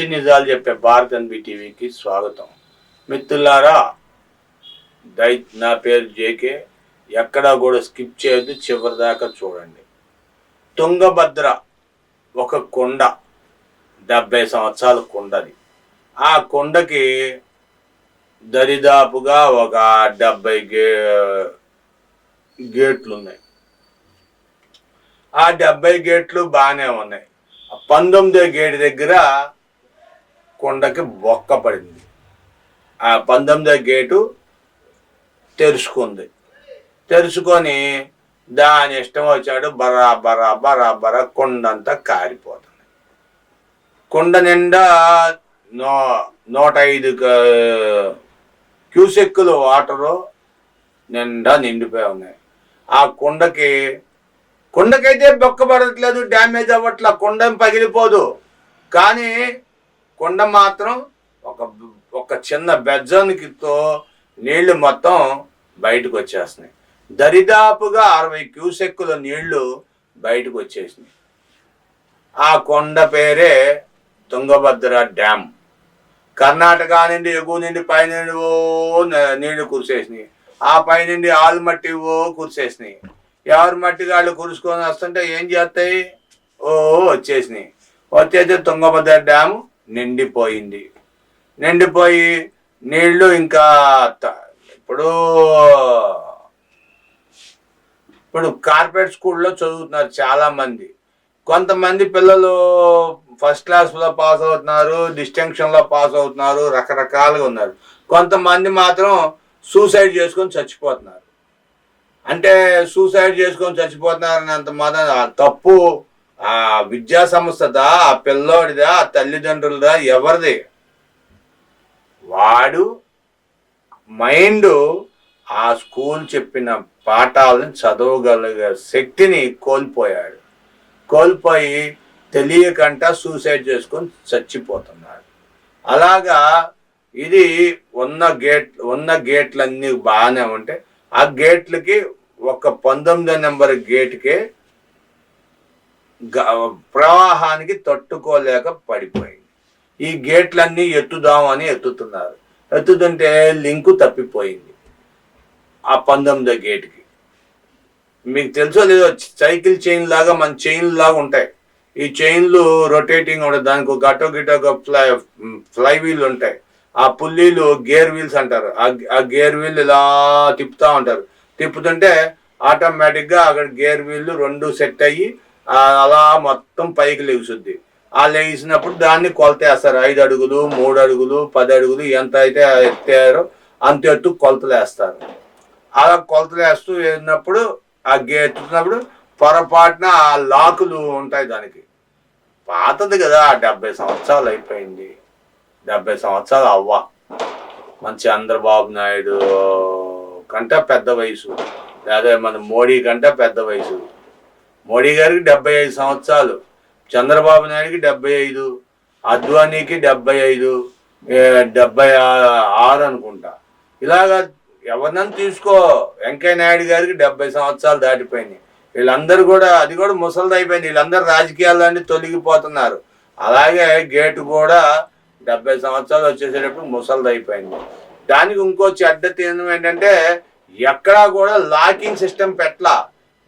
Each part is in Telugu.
పచ్చి నిజాలు చెప్పే భారత్ ఎన్బి టీవీకి స్వాగతం. మిత్రులారా దై నా పేరు జేకే. ఎక్కడా కూడా స్కిప్ చేయొద్దు చివరి దాకా చూడండి. తుంగభద్ర ఒక కొండ డెబ్బై సంవత్సరాల కొండది. ఆ కొండకి దరిదాపుగా ఒక డెబ్బై గే గేట్లు ఉన్నాయి ఆ డెబ్బై గేట్లు బాగానే ఉన్నాయి. పంతొమ్మిదో గేట్ దగ్గర కొండకి బొక్క పడింది. ఆ పంతొమ్మిదో గేటు తెరుచుకుంది. తెరుచుకొని దాని ఇష్టం వచ్చాడు బరా బరా బరా కొండంతా కారిపోతుంది. కొండ నిండా నో నూట ఐదు క్యూసెక్కులు వాటరు నిండా నిండిపోయి ఉన్నాయి. ఆ కొండకి కొండకైతే బొక్క పడట్లేదు డ్యామేజ్ అవ్వట్లే కొండ పగిలిపోదు. కానీ కొండ మాత్రం ఒక ఒక చిన్న బెజ్జానికితో నీళ్ళు మొత్తం బయటకు వచ్చేస్తున్నాయి దరిదాపుగా అరవై క్యూసెక్కుల నీళ్ళు బయటకు వచ్చేసినాయి ఆ కొండ పేరే తుంగభద్ర డ్యామ్. కర్ణాటక నుండి ఎగువ నుండి పైనుండి ఓ నీళ్ళు కురిసేసినాయి. ఆ పైనుండి ఆలుమట్టి ఓ కురిసేసినాయి. ఎవరి మట్టి గాళ్ళు కురుసుకొని వస్తుంటే ఏం చేస్తాయి? ఓ వచ్చేసినాయి. వచ్చేసి తుంగభద్ర డ్యాము నిండిపోయింది. నిండిపోయి నీళ్ళు ఇంకా ఇప్పుడు ఇప్పుడు కార్పొరేట్ స్కూల్లో చదువుతున్నారు చాలా మంది కొంతమంది పిల్లలు ఫస్ట్ క్లాస్లో పాస్ అవుతున్నారు డిస్టింక్షన్లో పాస్ అవుతున్నారు రకరకాలుగా ఉన్నారు. కొంతమంది మాత్రం సూసైడ్ చేసుకొని చచ్చిపోతున్నారు. అంటే సూసైడ్ చేసుకొని చచ్చిపోతున్నారు అంత మాత్రం తప్పు ఆ విద్యా సంస్థదా ఆ పిల్లోడిదా ఆ తల్లిదండ్రులదా ఎవరిది? వాడు మైండ్ ఆ స్కూల్ చెప్పిన పాఠాలను చదవగలిగే శక్తిని కోల్పోయాడు. కోల్పోయి తెలియకంట సూసైడ్ చేసుకొని చచ్చిపోతున్నాడు. అలాగా ఇది ఉన్న గేట్ ఉన్న గేట్లన్నీ బాగానే ఉంటాయి ఆ గేట్లకి ఒక పంతొమ్మిదో నెంబర్ గేట్కే ప్రవాహానికి తట్టుకోలేక పడిపోయింది. ఈ గేట్లన్నీ ఎత్తుదామని ఎత్తుతున్నారు. ఎత్తుతుంటే లింకు తప్పిపోయింది ఆ పంతొమ్మిదో గేట్కి. మీకు తెలుసో లేదో సైకిల్ చైన్ లాగా మన చైన్ లాగా ఉంటాయి. ఈ చైన్లు రొటేటింగ్ ఉంటాయి. దానికి ఒక అటో గిటో ఒక ఫ్లై ఫ్లై వీల్ ఉంటాయి. ఆ పుల్లీలు గేర్ వీల్స్ అంటారు. ఆ- ఆ గేర్ వీల్ ఇలా తిప్పుతూ ఉంటారు. తిప్పుతుంటే ఆటోమేటిక్గా అక్కడ గేర్ వీళ్ళు రెండు సెట్ అయ్యి అలా మొత్తం పైకి లేచుద్ది ఆ లేచినప్పుడు దాన్ని కొలతేస్తారు. ఐదు అడుగులు మూడు అడుగులు పది అడుగులు ఎంత అయితే ఎత్తారో అంత ఎత్తు కొలతలు వేస్తారు అలా కొలతలు వేస్తూ వెళ్ళినప్పుడు ఆ గేట్టున్నప్పుడు పొరపాటున ఆ లాకులు ఉంటాయి దానికి. పాతది కదా డెబ్బై సంవత్సరాలు అయిపోయింది. డెబ్బై సంవత్సరాలు అవ్వ. మన చంద్రబాబు నాయుడు కంటే పెద్ద వయసు. లేదా మన మోడీ కంటే పెద్ద వయసు. మోడీ గారికి డెబ్బై ఐదు సంవత్సరాలు చంద్రబాబు నాయుడుకి డెబ్బై ఐదు అద్వానీకి డెబ్బై ఐదు డెబ్బై ఆరు అనుకుంటా. ఇలాగా ఎవరినైనా తీసుకో వెంకయ్య నాయుడు గారికి డెబ్బై సంవత్సరాలు దాటిపోయినాయి. వీళ్ళందరూ కూడా అది కూడా ముసలిది అయిపోయింది. వీళ్ళందరూ రాజకీయాలన్నీ తొలగిపోతున్నారు. అలాగే గేటు కూడా డెబ్బై సంవత్సరాలు వచ్చేసేటప్పుడు ముసలిది అయిపోయింది. దానికి ఇంకో చెడ్డ తీరం ఏంటంటే ఎక్కడా కూడా లాకింగ్ సిస్టమ్ పెట్టలా.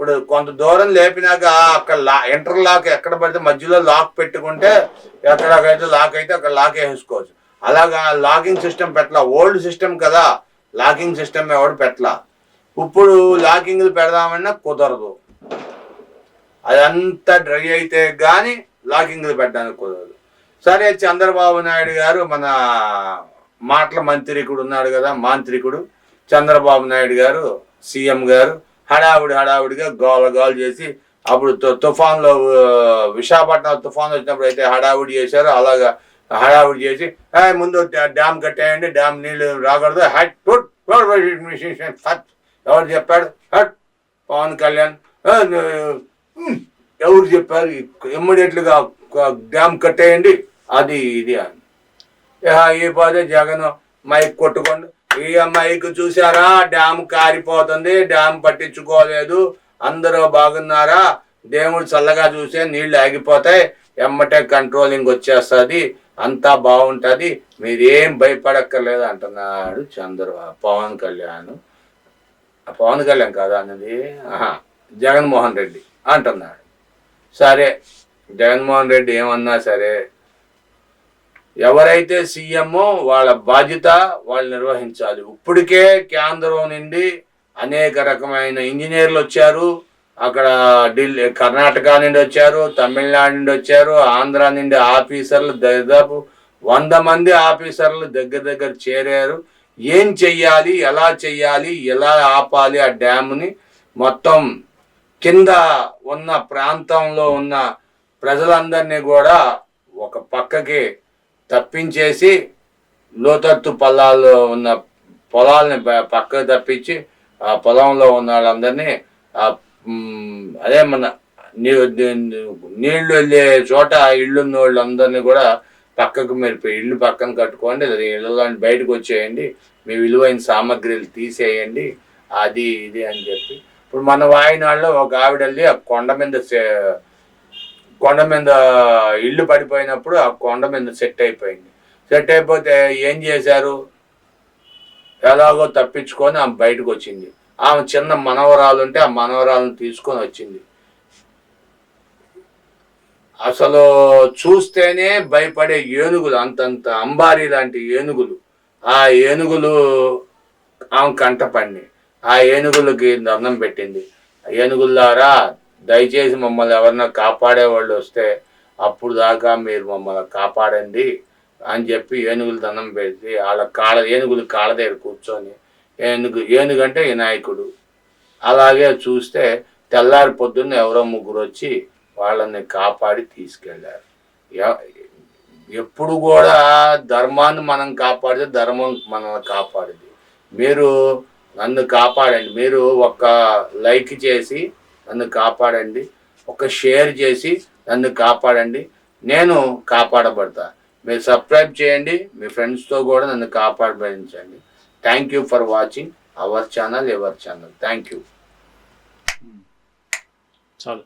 ఇప్పుడు కొంత దూరం లేపినాక అక్కడ లా ఇంటర్ లాక్ ఎక్కడ పడితే మధ్యలో లాక్ పెట్టుకుంటే ఎక్కడికైతే లాక్ అయితే అక్కడ లాక్ వేసుకోవచ్చు అలాగా లాకింగ్ సిస్టమ్ పెట్టలా. ఓల్డ్ సిస్టమ్ కదా. లాకింగ్ సిస్టమ్ ఎవడు పెట్టలా. ఇప్పుడు లాకింగ్లు పెడదామన్నా కుదరదు. అదంతా డ్రై అయితే కానీ లాకింగ్లు పెట్టడానికి కుదరదు. సరే చంద్రబాబు నాయుడు గారు మన మాటల మంత్రికుడు ఉన్నాడు కదా మాంత్రికుడు. చంద్రబాబు నాయుడు గారు సీఎం గారు హడావుడి హడావుడిగా గోల గోల చేసి అప్పుడు తుఫాన్లో విశాఖపట్నం తుఫాన్ వచ్చినప్పుడు అయితే హడావుడి చేశారు అలాగా హడావుడి చేసి ముందు డ్యామ్ కట్టేయండి డ్యామ్ నీళ్ళు రాకూడదు హట్ టుట్ మిషన్ ఫట్." ఎవరు చెప్పాడు? హట్ పవన్ కళ్యాణ్. ఎవరు చెప్పారు? ఇమ్మీడియట్లుగా డ్యామ్ కట్టేయండి అది ఇది అని. ఈ పోతే జగన్ మైక్ కొట్టుకోండి ఈ అమ్మాయికి చూసారా డ్యామ్ కారిపోతుంది డ్యామ్ పట్టించుకోలేదు. అందరూ బాగున్నారా? దేవుడు చల్లగా చూసే నీళ్ళు ఆగిపోతాయి. ఎమ్మటే కంట్రోలింగ్ వచ్చేస్తుంది. అంతా బాగుంటుంది. మీరేం భయపడక్కర్లేదు అంటున్నాడు చంద్రబాబు. పవన్ కళ్యాణ్. పవన్ కళ్యాణ్ కాదా అన్నది? ఆహా జగన్మోహన్ రెడ్డి అంటున్నాడు. సరే జగన్మోహన్ రెడ్డి ఏమన్నా సరే ఎవరైతే సీఎంఓ వాళ్ళ బాధ్యత వాళ్ళు నిర్వహించాలి. ఇప్పటికే కేంద్రం నుండి అనేక రకమైన ఇంజనీర్లు వచ్చారు. అక్కడ ఢిల్లీ కర్ణాటక నుండి వచ్చారు తమిళనాడు నుండి వచ్చారు ఆంధ్ర నుండి ఆఫీసర్లు దాదాపు వంద మంది ఆఫీసర్లు దగ్గర దగ్గర చేరారు. ఏం చెయ్యాలి ఎలా చెయ్యాలి ఎలా ఆపాలి ఆ డ్యామ్ని మొత్తం కింద ఉన్న ప్రాంతంలో ఉన్న ప్రజలందరినీ కూడా ఒక పక్కకి తప్పించేసి లోతత్తు పొలాల్లో ఉన్న పొలాలని పక్కకు తప్పించి ఆ పొలంలో ఉన్న వాళ్ళందరినీ అదే మన నీ- నీళ్ళు వెళ్ళే చోట ఇళ్ళు ఉన్న వాళ్ళందరినీ కూడా పక్కకు మీరు ఇల్లు పక్కన కట్టుకోండి లేదా ఇళ్ళలో బయటకు వచ్చేయండి మీ విలువైన సామాగ్రిలు తీసేయండి అది ఇది అని చెప్పి. ఇప్పుడు మన వాయినాడులో ఒక ఆవిడ వెళ్ళి ఆ కొండ మీద కొండ మీద ఇల్లు పడిపోయినప్పుడు ఆ కొండ మీద సెట్ అయిపోయింది. సెట్ అయిపోతే ఏం చేశారు? ఎలాగో తప్పించుకొని ఆమె బయటకు వచ్చింది. ఆమె చిన్న మనవరాలు ఉంటే ఆ మనవరాలను తీసుకొని వచ్చింది. అసలు చూస్తేనే భయపడే ఏనుగులు అంతంత అంబారీ లాంటి ఏనుగులు. ఆ ఏనుగులు ఆమె కంట పడినాయి. ఆ ఏనుగులకి దండం పెట్టింది. ఏనుగుల్లారా దయచేసి మమ్మల్ని ఎవరన్నా కాపాడే వాళ్ళు వస్తే అప్పుడు దాకా మీరు మమ్మల్ని కాపాడండి అని చెప్పి ఏనుగులు దండం పెట్టి వాళ్ళ కాళ్ళ ఏనుగులు కాళ్ళ దగ్గర కూర్చొని ఏనుగు ఏనుగంటే వినాయకుడు. అలాగే చూస్తే తెల్లారి పొద్దున్న ఎవరో ముగ్గురు వచ్చి వాళ్ళని కాపాడి తీసుకెళ్ళారు. ఎప్పుడు కూడా ధర్మాన్ని మనం కాపాడితే ధర్మం మనల్ని కాపాడింది మీరు నన్ను కాపాడండి. మీరు ఒక లైక్ చేసి నన్ను కాపాడండి. ఒక షేర్ చేసి నన్ను కాపాడండి. నేను కాపాడబడతా. మీరు సబ్స్క్రైబ్ చేయండి. మీ ఫ్రెండ్స్తో కూడా నన్ను కాపాడబడించండి. Thank you for watching our channel our channel thank you చాలు.